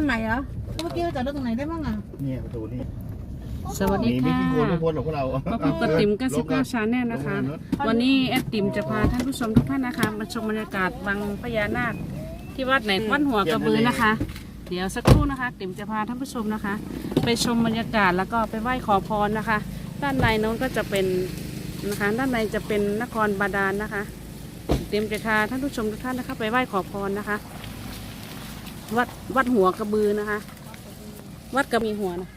ทำไมเหรอเมื่อกี้เราจอดรถตรงไหนได้บ้างอะเนี่ยประตูนี่สวัสหดีนีไม่ค่ะกี่คนไม่พ้นหรอกพวกเรามาพบกับติ๋มกสิบเก้าชาแนลนะคะ วันนี้แอดติ๋มจะพาท่านผู้ชมทุกท่านนะคะ มาชมบรรยากาศวังพญานาคที่วัดไหนวัดหัวกระบือนะคะ เดี๋ยวสักครู่นะคะ ติ๋มจะพาท่านผู้ชมนะคะ ไปชมบรรยากาศแล้วก็ไปไหว้ขอพรนะคะ ด้านในโน้นก็จะเป็นนะคะ ด้านในจะเป็นนครบาดาลนะคะ ติ๋มจะพาท่านผู้ชมทุกท่านนะคะ ไปไหว้ขอพรนะคะ วัดวัดหัวกระบือนะคะ วัดกระมีหัวนะ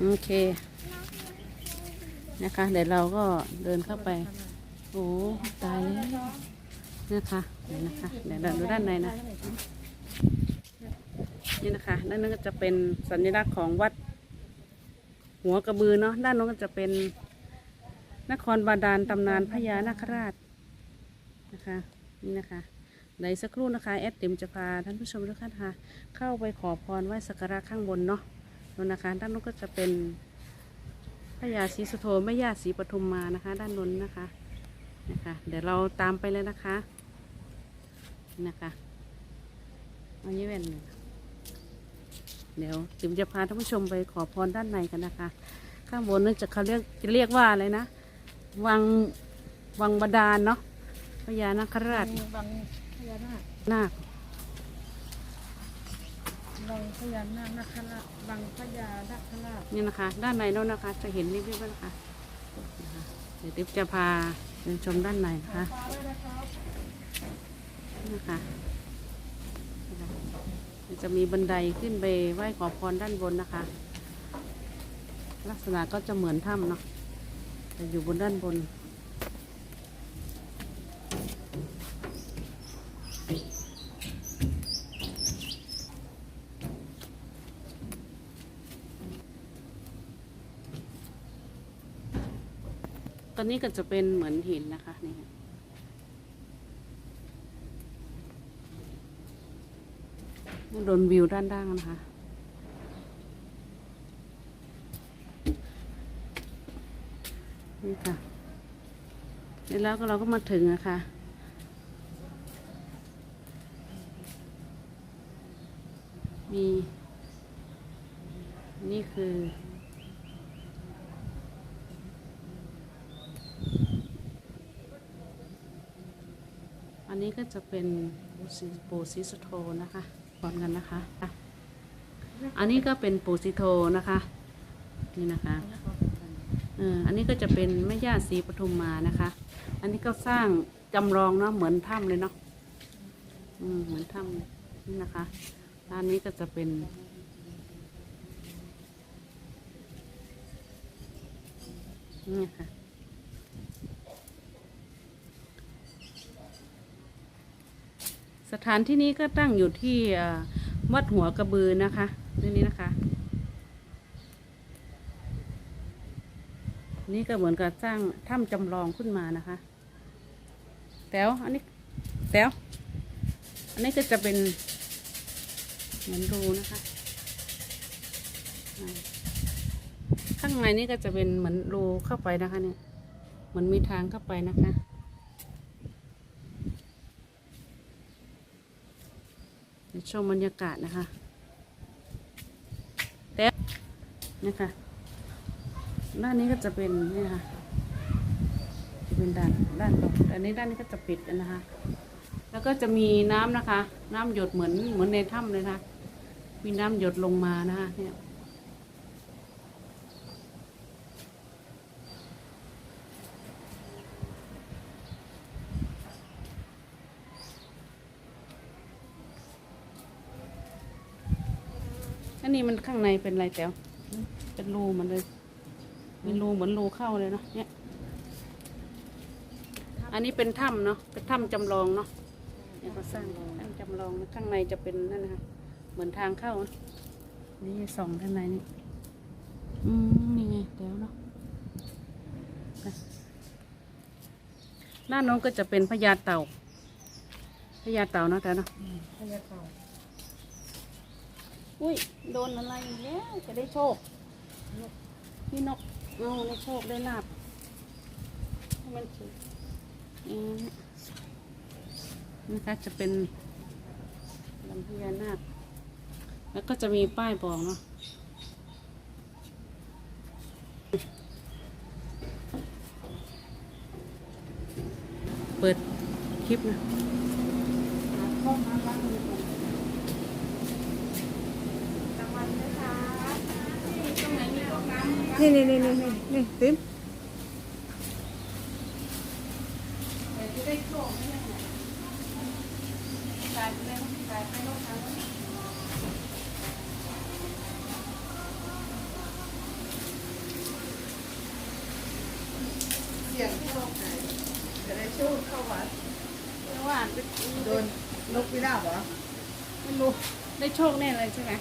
โอเคนะคะ เดี๋ยวเราก็เดินเข้าไปโอ้ตายแล้วนะคะเดี๋ยวนะคะเดี๋ยวเราดูด้านในนะนี่นะคะด้านนั้นก็จะเป็นสัญลักษณ์ของวัด หัวกระบือเนาะด้านโน้นก็จะเป็นนครบาดาลตำนานพญานาคราชนะคะ นี่นะคะ ในสักครู่นะคะแอดเติมจะพาท่านผู้ชมทุกท่านค่ะ เข้าไปขอพรไหว้สักการะข้างบนเนาะนู่นนะคะด้านโน้นก็จะเป็นพระยาศรีสุโธแม่ย่าศรีปทุมมานะคะ ด้านบนนะคะนะคะเดี๋ยวเราตามไปเลยนะคะนะคะเอาเยี่เวนเดี๋ยวติมจะพาท่านผู้ชมไปขอพรด้านในกันนะคะ ข้างบนนั่นจะเขาเรียกจะเรียกว่าอะไรนะวังวังบาดาลเนาะพญานาคราชบาง พญานาคนาคบางพญานาคนาคราชบางพญานาคราชนี่นะคะ ด้านในโน้นนะคะ จะเห็นนิดๆนะคะนะคะเดี๋ยวติ๊บจะพาเดินชมด้านในนะคะนะคะจะมีบันไดขึ้นไปไหว้ขอพรด้านบนนะคะ ลักษณะก็จะเหมือนถ้ำเนาะแต่อยู่บนด้านบน ตอนนี้ก็จะเป็นเหมือนหินนะคะนี่ค่ะโดนวิวด้านล่างนะคะ นี่ค่ะแล้วก็เราก็มาถึงนะคะมี นี่คือ อั นนี้ก็จะเป็นปูซิสโทนะคะก่อนกันนะคะ อันนี้ก็เป็นปูซิโทนะคะ นี่นะคะเอออันนี้ก็จะเป็นแม่ย่าศรีปทุมมานะคะ อันนี้ก็สร้างจำลองเนาะเหมือนถ้ำเลยเนาะอืมเหมือนถ้ำนี่นะคะด้านนี้ก็จะเป็นนี่ค่ะ สถานที่นี้ก็ตั้งอยู่ที่วัดหัวกระบือนะคะนี่นี้นะคะ นี่ก็เหมือนกับสร้างถ้ำจำลองขึ้นมานะคะแต๋วอันนี้แต๋วอันนี้ก็จะเป็นเหมือนรูนะคะ ข้างในนี่ก็จะเป็นเหมือนรูเข้าไปนะคะเนี่ยเหมือนมีทางเข้าไปนะคะ เดี๋ยว ชมบรรยากาศนะคะแต่นะคะด้านนี้ก็จะเป็นนี่ค่ะจะเป็นด้านด้านตรงแต่นี้ด้านนี้ก็จะปิดกันนะคะ แล้วก็จะมีน้ำนะคะ น้ำหยดเหมือนเหมือนในถ้ำเลยนะคะมีน้ำหยดลงมานะคะเนี่ยอั นนี้มันข้างในเป็นอะไรแต๋วเป็นรูเหมันเลยเป็นรูเหมือนรูเข้าเลยเนาะเนี่ย อันนี้เป็นถ้ำเนาะเป็นถ้ำจำลองเนาะเนี่ยเขาสร้างถ้ำจำลองนะข้างในจะเป็นนั่นนะคะเหมือนทางเข้านะนี่ส่องข้างในนี่อืมนี่ไงเดี๋ยวเนาะไปด้านโน้นก็จะเป็นพญาเต่าพญาเต่าเนาะแต่เนาะพญาเต่า อุ้ย โดนอะไรอีกแล้วจะได้โชคพี่นกเอาได้โชคได้ลาบให้มันถือนะคะจะเป็นลำพญานาคแล้วก็จะมีป้ายบอกเนาะเปิดคลิปนะ นี่นี่นี่นี่นี่นี่ติ๊มเสียงโชคไหนจะได้โชคเข้าวัดว่าโดนนกพิราบเหรอไม่รู้ได้โชคแน่เลยใช่ไหม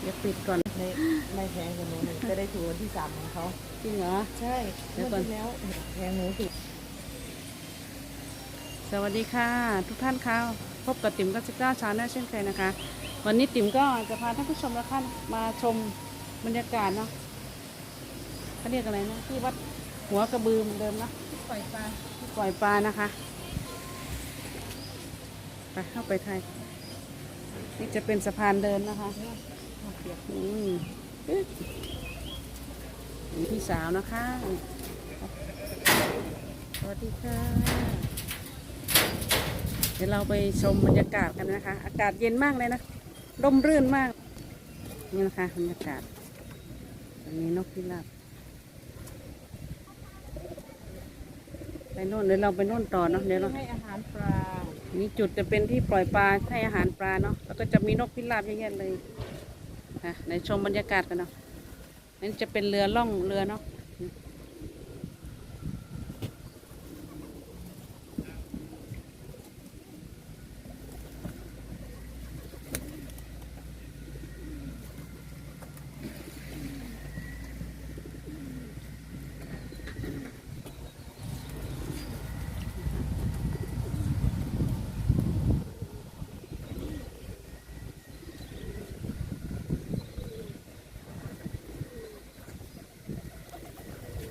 เดี๋ยวปิดก่อน ในในแพงกับหนูหนูจะได้ถูกวันที่สามของเขาจริงเหรอ ใช่เดี๋เมื่ยอวก่อนที่แล้วแพงหนูถูกสวัสดีค่ะ ทุกท่านค่ะพบกับติ๋มก็สิบเก้าชาแนลเช่นเคยนะคะ วันนี้ติ๋มก็จะพาท่านผู้ชมและท่านมาชมบรรยากาศเนาะเขาเรียกอะไรนะที่วัดหัวกระบือเหมือนเดิมเนาะปล่อยปลาที่ปล่อยปลานะคะ ไปเข้าไปไทย นี่จะเป็นสะพานเดินนะคะอื มปึ๊ดนี่พี่สาวนะคะสวัสดีค่ะ เดี๋ยวเราไปชมบรรยากาศกันนะคะ อากาศเย็นมากเลยนะร่มรื่นมาก นี่นะคะบรรยากาศตรงนี้นกพิราบไปโน่นเดี๋ยวเราไปโน่นต่อเนาะเดี๋ยวเราให้อาหารปลานี่จุดจะเป็นที่ปล่อยปลาให้อาหารปลาเนาะแล้วก็จะมีนกพิราบเยอะแยะเลย นะในชมบรรยากาศกันเนาะนั่นจะเป็นเรือล่องเรือเนาะ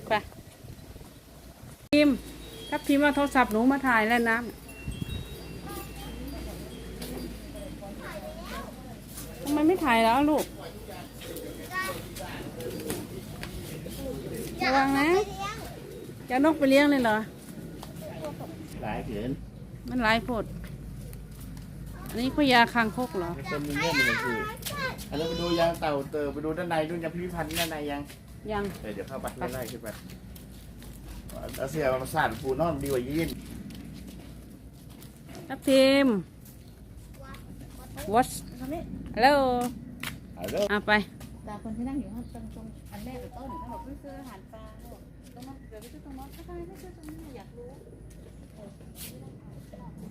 ไป ทีมถ้าทีมเอาโทรศัพท์หนูมาถ่ายแล้วน้ำทำไมไม่ถ่ายแล้วลูกระวังนะจะเอานกไปเลี้ยงเลยเหรอหลายเกินมันหลายโพดอันนี้พญาคางคกเหรอไม่คนมีเงื่อนมันคืออันนี้ไปดูยางเต่าเตอไปดูด้านในดูยังพิพิธภัณฑ์ด้านในยังยังเออเดี๋ยวเข้าไปไล่ๆขึ้นไป เอาเสียมาสาดปูนอนดีกว่ายีนทับทีม watch ฮัลโหลเอาเด้ออะไป ตาคนที่นั่งอยู่ข้างตรงตรงอันแรกหรือต้นหนึ่งเขาบอกไม่ซื้ออาหารปลาเขาบอกตรงนั้นเดี๋ยวไปซื้อตรงนั้นก็ได้ไม่ซื้อตรงนี้อยากรู้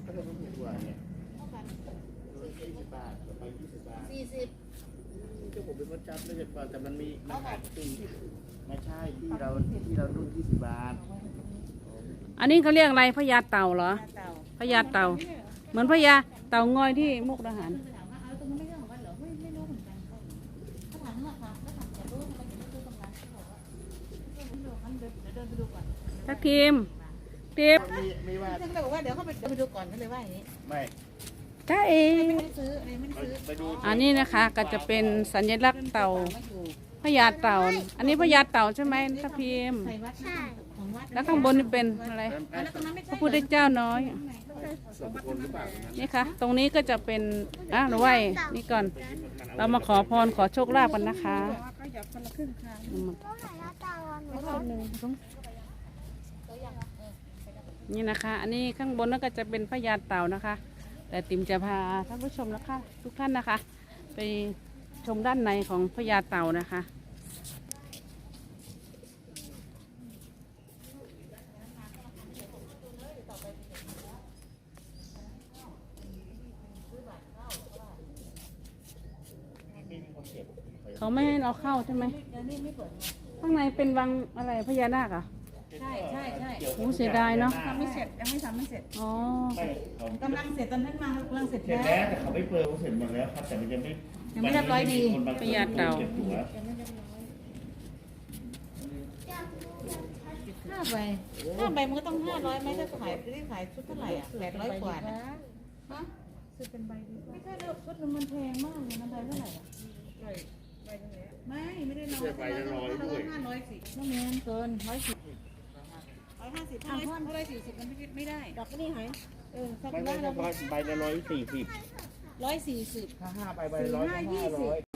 ก็จะต้องมีตัวเนี่ยยี่สิบบาทไปยี่สิบบาทสี่สิบเจ้าผมเป็นคนจับเลยเด็ดกว่าแต่มันมีมันขาดจริง ไม่ใช่ที่เราที่เราดูยี่สิบบาทอันนี้เขาเรียกอะไรพญาเต่าเหรอเต่าพญาเต่า เหมือนพญาเต่างอยที่มุกดาหารถามว่าเอาตรงนั้นไม่ใช่ของวัดเหรอไม่ไม่รู้เหมือนกันเขาถามว่าค่ะเขาถามอยากรู้ทำไมถึงไม่ซื้อตรงนั้นเขาบอกว่าไม่รู้งั้นเดี๋ยวเดินไปดูก่อนทักทีมทีมมีมีว่าซึ่งเราบอกว่าเดี๋ยวเขาไปเดินไปดูก่อนก็เลยว่าอย่างนี้ไม่จ้าเอไม่ได้ซื้ออะไรไม่ได้ซื้อ ไปดูอันนี้นะคะก็จะเป็นสัญลักษณ์เต่า ไม่อยู่พ ญาเต่า อันนี้พญาเต่าใช่ไหมทักทีมใส่วัดของวัดแล้วข้างบนนี่เป็นอะไรแล้วตรงนั้นไม่พใช่ระพุทธเจ้าน้อยส่วนบุคคลหรือเปล่านี่ค่ะ ตรงนี้ก็จะเป็นอะเราไหว้นี่ก่อน เรามาขอพรขอโชคลาภกันนะคะก็อยากคนละครึ่งค่ะคนหนึ่งนี่นะคะ อันนี้ข้างบนนั่นก็จะเป็นพญาเต่านะคะ แต่ติมจะพาท่านผู้ชมนะคะ ทุกท่านนะคะ ไปชมด้านในของพญาเต่านะคะ เขาไม่ให้เราเข้าใช่ไหมข้างในเป็นวังอะไรพญานาคเหรอะ ใช่ใช่ใช่โอ้เสียดายเนาะทำไม่เสร็จยังไม่ทำไม่เสร็จอ๋อ ไม่เขากำลังเสร็จตอนนั้นมากำลังเสร็จเสร็จแล้วแล้วแต่เขาไม่เปิดเขาเสร็จหมดแล้วครับแต่มันยังไม่ยังไม่เรียบร้อยดีคนบงคนประหยัดเต่าก็บตั๋วห้าใบห้าใบมันก็ต้องห้าร้อยไหมถ้าขายได้ขายชุดเท่าไหร่อะแปดร้อยกว่านะฮะซื้อเป็นใบดีกว่าไม่ใช่แล้วชุดหนึงมันแพงมากเลยนะใบเท่าไหร่อะใบใบตรงนี้ ไม่ไม่ได้น้อยเสื้อใบละร้อยด้วย ห้าร้อยสิน้องแมนเกินร้อยสิบ ร้อยห้าสิบอะเพราะเพราะร้อยสี่สิบมันไม่ไม่ได้ดอกนี่หายเออสักไม่ได้ไม่แล้วใบละร้อยสี่สิบร้อยสี่สิบถ้าห้าใบใบละร้อยก็ห้าร้อย